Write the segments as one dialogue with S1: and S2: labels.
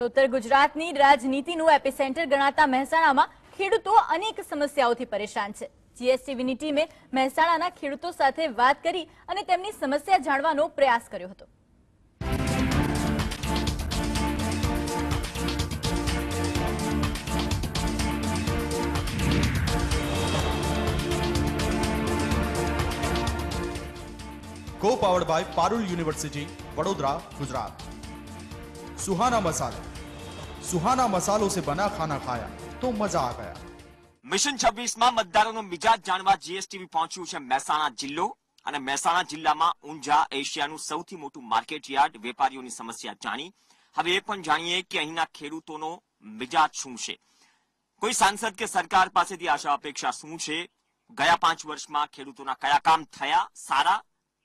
S1: ઉત્તર ગુજરાતની રાજનીતિનું એપિસેન્ટર ગણાતા મહેસાણામાં ખેડૂતો અનેક સમસ્યાઓથી પરેશાન છે. જીએસટીવીની ટીમે મહેસાણાના ખેડૂતો સાથે વાત કરી અને તેમની સમસ્યા જાણવાનો પ્રયાસ કર્યો હતો.
S2: Go powered by Parul university Vadodara Gujarat सुहाना मसाले सुहाना मसालों से बना खाना खाया तो मजा आ गया
S3: મિશન છવ્વીસમાં મતદારોનો મિજાજ જાણવા જીએસટીવી પહોંચ્યું છે મહેસાણા જિલ્લો અને મહેસાણા જિલ્લામાં ઊંઝા એશિયાનું સૌથી મોટું માર્કેટ યાર્ડ વેપારીઓની સમસ્યા જાણી હવે એ પણ જાણીએ કે અહીંના ખેડૂતોનો મિજાજ શું છે કોઈ સાંસદ કે સરકાર પાસેથી આશા અપેક્ષા શું છે ગયા પાંચ વર્ષમાં ખેડૂતોના કયા કામ થયા સારા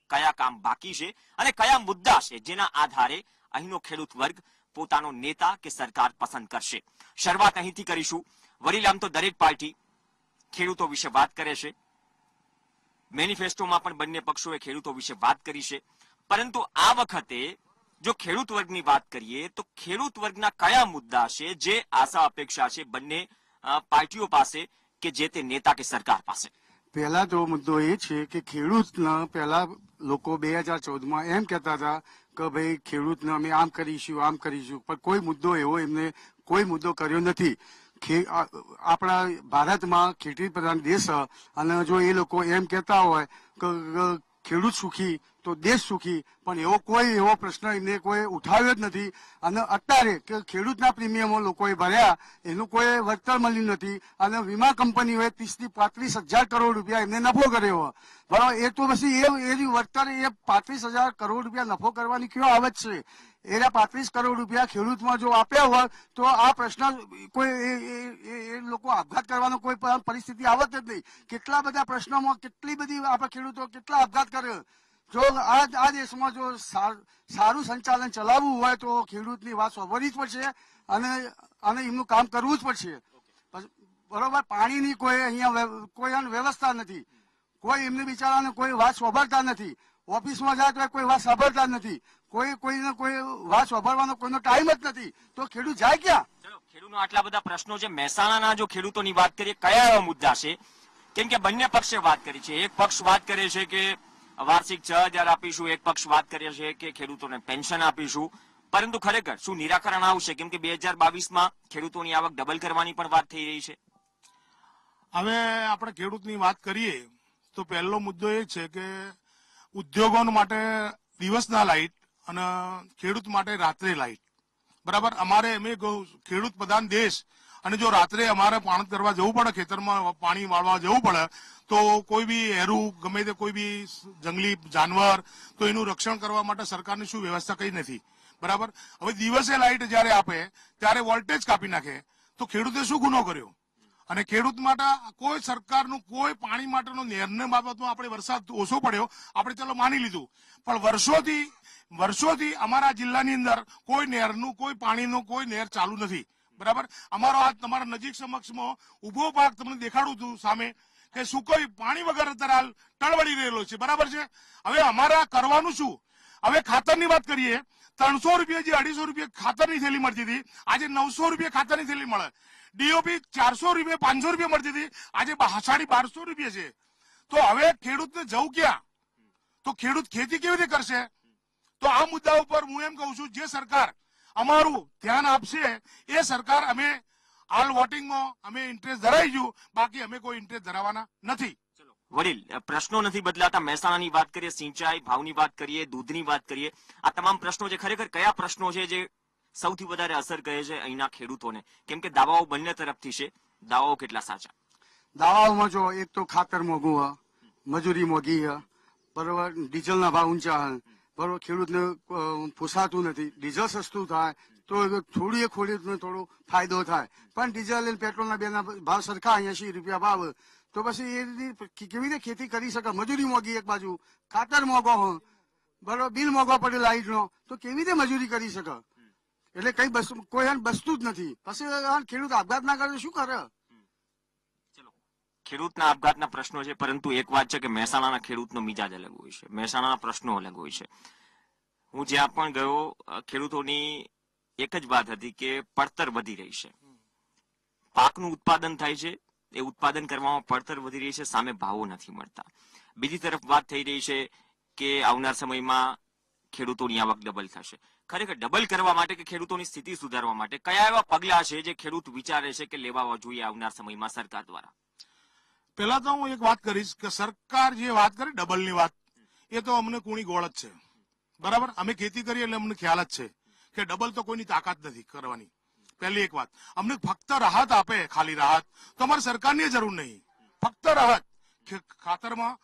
S3: કયા કામ બાકી છે અને કયા મુદ્દા છે જેના આધારે અહીંનો ખેડૂત વર્ગ પોતાનો નેતા કે સરકાર પસંદ કરશે. શરૂઆત અહીંથી કરીશું. વડીલ આમ તો દરેક પાર્ટી ખેડૂતો વિશે વાત કરે છે. મેનિફેસ્ટોમાં પણ બંને પક્ષોએ ખેડૂતો વિશે વાત કરી છે. પરંતુ આ વખતે જો ખેડૂત વર્ગની વાત કરીએ તો ખેડૂત વર્ગના કયા મુદ્દા છે? જે આશા અપેક્ષા છે બંને પાર્ટીઓ પાસે કે જે તે નેતા કે સરકાર પાસે?
S4: પહેલા તો મુદ્દો એ છે કે ખેડૂતના પહેલા લોકો બે હજાર ચૌદમાં એમ કહેતા હતા કે ભાઈ ખેડૂતને અમે આમ કરીશું આમ કરીશું. પણ કોઈ મુદ્દો એવો એમને કોઈ મુદ્દો કર્યો નથી. આપણા ભારતમાં ખેતી પ્રધાન દેશ અને જો એ લોકો એમ કહેતા હોય કે ખેડૂત સુખી તો દેશ સુખી. પણ એવો કોઈ એવો પ્રશ્ન એમને કોઈ ઉઠાવ્યો જ નથી. અને અત્યારે કે ખેડૂતના પ્રીમિયમો લોકોએ ભર્યા, એનું કોઈ વળતર મળ્યું નથી. અને વીમા કંપનીઓએ ત્રીસથી પાંત્રીસ હજાર કરોડ રૂપિયા એમને નફો કર્યો. બરાબર એ તો પછી એ એની વળતર એ પાંત્રીસ હજાર કરોડ રૂપિયા નફો કરવાની કયો આવત છે? એના પાંત્રીસ કરોડ રૂપિયા ખેડૂતમાં જો આપ્યા હોય, તો આ પ્રશ્ન કોઈ એ- લોકો આપઘાત કરવાનો કોઈ પરિસ્થિતિ આવત જ નહીં. કેટલા બધા પ્રશ્નોમાં કેટલી બધી આપણા ખેડૂતો કેટલા આપઘાત કરે. જો આ આ દેશમાં જો સાર- સંચાલન ચલાવવું હોય, તો ખેડૂતની વાત સાંભળવી જ પડશે અને અને એમનું કામ કરવું જ પડશે. બરોબર? પાણીની કોઈ અહીંયા કોઈ વ્યવસ્થા નથી. કોઈ એમને બિચારાને કોઈ વાત સાંભળતા નથી. ઓફિસમાં જાય તો કોઈ વાત સાંભળતા જ નથી. કોઈ કોઈને કોઈ વાત સાંભળવાનો કોઈનો ટાઈમ જ નથી. તો ખેડૂત જાય ક્યાં?
S3: ચલો ખેડૂતનો આટલા બધા પ્રશ્નો છે. મહેસાણાના જો ખેડૂતોની વાત કરીએ કયા એવા મુદ્દા છે? કેમ કે બંને પક્ષે વાત કરી છે. એક પક્ષ વાત કરે છે કે વાર્ષિક છ હજાર આપીશું એક પક્ષ વાત કરે છે કે ખેડૂતોને પેન્શન આપીશું. પરંતુ ખરેખર શું નિરાકરણ આવશે? કેમ કે બે હજાર બાવીસમાં ખેડૂતોની આવક ડબલ કરવાની પણ વાત થઈ રહી છે.
S5: હવે આપણે ખેડૂતની વાત કરીએ તો પહેલો મુદ્દો એ છે કે ઉદ્યોગો માટે દિવસના લાઇટ અને ખેડૂત માટે રાત્રે લાઇટ. બરાબર? અમારે એમ ખેડૂત પ્રધાન દેશ અને જો રાત્રે અમારે પાણી કરવા જવું પડે, ખેતરમાં પાણી વાળવા જવું પડે, તો કોઈ બી હેરું, ગમે તે કોઈ બી જંગલી જાનવર, તો એનું રક્ષણ કરવા માટે સરકારની શું વ્યવસ્થા કઈ નથી. બરાબર? હવે દિવસે લાઇટ જ્યારે આપે, ત્યારે વોલ્ટેજ કાપી નાખે, તો ખેડૂતે શું ગુનો કર્યો? અને ખેડૂત માટે કોઈ સરકારનું, કોઈ પાણી માટેનો નિર્ણય બાબતમાં આપણે વરસાદ ઓછો પડ્યો, આપણે ચાલો માની લીધું. પણ વર્ષોથી વર્ષોથી અમારા જિલ્લાની અંદર કોઈ નહેરનું, કોઈ પાણીનું, કોઈ નહેર ચાલુ નથી. બરાબર? અમારો આ તમારા નજીક સમક્ષમાં ઊભો પાક તમને દેખાડું છું સામે કે શું કોઈ પાણી વગર અત્યારે હાલ ટળવળી રહેલો છે. બરાબર છે? હવે અમારા કરવાનું શું? હવે ખાતરની વાત કરીએ ત્રણસો રૂપિયા જે અઢીસો રૂપિયા ખાતરની થેલી મળતી હતી, આજે નવસો રૂપિયા ખાતરની થેલી મળે. ડીઓપી ચારસો રૂપિયા, પાંચસો રૂપિયા મળતી હતી, આજે સાડી બારસો રૂપિયા છે. તો હવે ખેડૂતને જવું ક્યાં? તો ખેડૂત ખેતી કેવી રીતે કરશે? તો આ મુદ્દા ઉપર હું એમ કહું છું, જે સરકાર અમારું ધ્યાન આપશે, એ સરકાર અમે હાલ વોટિંગમાં અમે ઇન્ટરેસ્ટ ધરાઈશું બાકી અમે કોઈ ઇન્ટરેસ્ટ ધરાવવાના નથી.
S3: વડીલ, પ્રશ્નો નથી બદલાતા. મહેસાણાની વાત કરીએ, સિંચાઈ ભાવની વાત કરીએ, દૂધની વાત કરીએ, આ તમામ પ્રશ્નો છે. ખરેખર કયા પ્રશ્નો છે જે સૌથી વધારે અસર કરે છે અહીંના ખેડૂતોને? કેમ કે દાવાઓ બંને તરફથી છે. દાવાઓ કેટલા સાચા?
S4: દાવાઓમાં જો એક તો ખાતર મોંઘું હ, મજૂરી મોંઘી હ, બરોબર, ડીઝલના ભાવ ઊંચા હ, બરોબર, ખેડૂતને પોસાતું નથી. ડીઝલ સસ્તું થાય, તો થોડી ખેડૂતને થોડો ફાયદો થાય. પણ ડીઝલ અને પેટ્રોલના બેના ભાવ સરખા એસી રૂપિયા ભાવ. તો પછી એ કેવી રીતે ખેતી કરી શકે? મજૂરી મોંઘી એક બાજુ, ખાતર મોગો હ બરોબર બિલ મોંઘો પડે લાઈટનો તો કેવી રીતે મજૂરી કરી શકે? એટલે કઈ કોઈ હાલ બસતું જ નથી. પછી ખેડૂત આપઘાત ના કરે શું કરે?
S3: ખેડૂતના આપઘાતના પ્રશ્નો છે, પરંતુ એક વાત છે કે મહેસાણાના ખેડૂતનો મિજાજ અલગ હોય છે. મહેસાણાના પ્રશ્નો અલગ હોય છે. હું જ્યાં પણ ગયો ખેડૂતોની એક જ વાત હતી કે પડતર વધી રહી છે. પાકનું ઉત્પાદન થાય છે એ ઉત્પાદન કરવામાં પડતર વધી રહી છે, સામે ભાવો નથી મળતા. બીજી તરફ વાત થઈ રહી છે કે આવનાર સમયમાં ખેડૂતોની આવક ડબલ થશે. ખરેખર ડબલ કરવા માટે કે ખેડૂતોની સ્થિતિ સુધારવા માટે કયા એવા પગલા છે જે ખેડૂત વિચારે છે કે લેવા જોઈએ આવનાર સમયમાં સરકાર દ્વારા?
S5: પહેલા તો હું એક વાત કરીશ કે સરકાર જે વાત કરે ડબલની વાત, એ તો અમને કુણી ગોળ જ છે. બરાબર? અમે ખેતી કરીએ એટલે અમને ખ્યાલ જ છે કે ડબલ તો કોઈની તાકાત નથી કરવાની. પહેલી એક વાત. અમને ફક્ત રાહત આપે ખાલી રાહત. તો અમારે સરકારની જરૂર નહીં. ફક્ત રાહત. ખાતરમાં,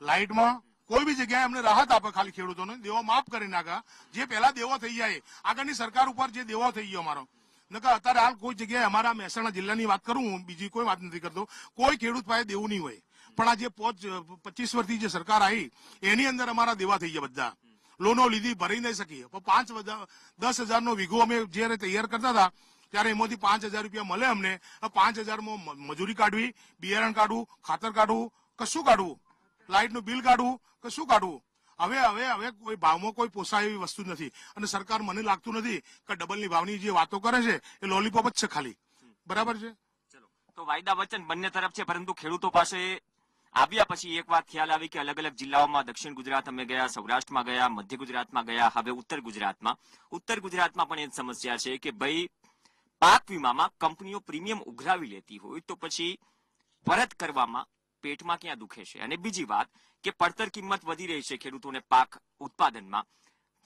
S5: લાઇટમાં, કોઈ બી જગ્યાએ અમને રાહત આપે ખાલી ખેડૂતોને. દેવો માફ કરી નાખા. જે પહેલા દેવો થઈ જાય આગળની સરકાર ઉપર જે દેવો થઈ ગયો અમારો. નકર અત્યારે હાલ કોઈ જગ્યાએ અમારા મહેસાણા જિલ્લાની વાત કરું, હું બીજી કોઈ વાત નથી કરતો. કોઈ ખેડૂત પાસે દેવું નહીં હોય. પણ આ જે પોચ, પચીસ વર્ષથી જે સરકાર આવી, એની અંદર અમારા દેવા થઈ ગયા બધા. લોનો લીધી, ભરી નહીં શકીએ. પણ પાંચ દસ હજારનો વીઘો અમે જયારે તૈયાર કરતા હતા ત્યારે એમાંથી પાંચ રૂપિયા મળે અમને. પાંચ હજારમાં મજૂરી કાઢવી, બિયારણ કાઢવું, ખાતર કાઢવું, કશું કાઢવું. લાઇટનું બિલ કાઢવું, કશું કાઢવું. હવે હવે હવે કોઈ ભાવમાં કોઈ પોસાય એવી વસ્તુ નથી. અને સરકાર મને લાગતું નથી કે ડબલની ભાવની જે વાતો કરે છે, એ લોલીપોપ જ છે ખાલી. બરાબર છે?
S3: તો વાયદા વચન બંને તરફ છે, પરંતુ ખેડૂતો પાસે આવ્યા પછી એક વાત ખ્યાલ આવી કે અલગ અલગ જિલ્લાઓમાં દક્ષિણ ગુજરાત અમે ગયા, સૌરાષ્ટ્રમાં ગયા, મધ્ય ગુજરાતમાં ગયા, હવે ઉત્તર ગુજરાતમાં. ઉત્તર ગુજરાતમાં પણ એ સમસ્યા છે કે ભાઈ પાક વીમામાં કંપનીઓ પ્રીમિયમ ઉઘરાવી લેતી હોય તો પછી પરત કરવામાં પેટમાં ક્યાં દુખે છે? અને બીજી વાત કે પડતર કિંમત વધી રહી છે ખેડૂતોને પાક ઉત્પાદનમાં.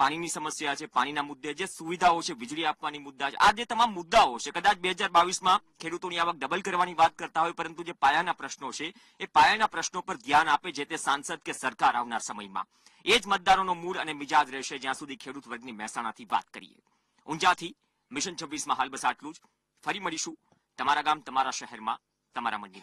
S3: પાણીની સમસ્યા છે, પાણીના મુદ્દે જે સુવિધાઓ છે, વીજળી આપવાની મુદ્દા છે, આ જે તમામ મુદ્દાઓ છે, કદાચ બે હજાર બાવીસમાં ખેડૂતોની આવક ડબલ કરવાની વાત કરતા હોય, પરંતુ જે પાયાના પ્રશ્નો છે, એ પાયાના પ્રશ્નો પર ધ્યાન આપે જે તે સાંસદ કે સરકાર આવનાર સમયમાં. એ જ મતદારોનો મૂળ અને મિજાજ રહેશે જ્યાં સુધી ખેડૂત વર્ગની મહેસાણાથી વાત કરીએ. ઊંઝાથી મિશન છવ્વીસમાં હાલ બસ આટલું જ. ફરી મળીશું તમારા ગામ તમારા શહેરમાં તમારા મંડીમાં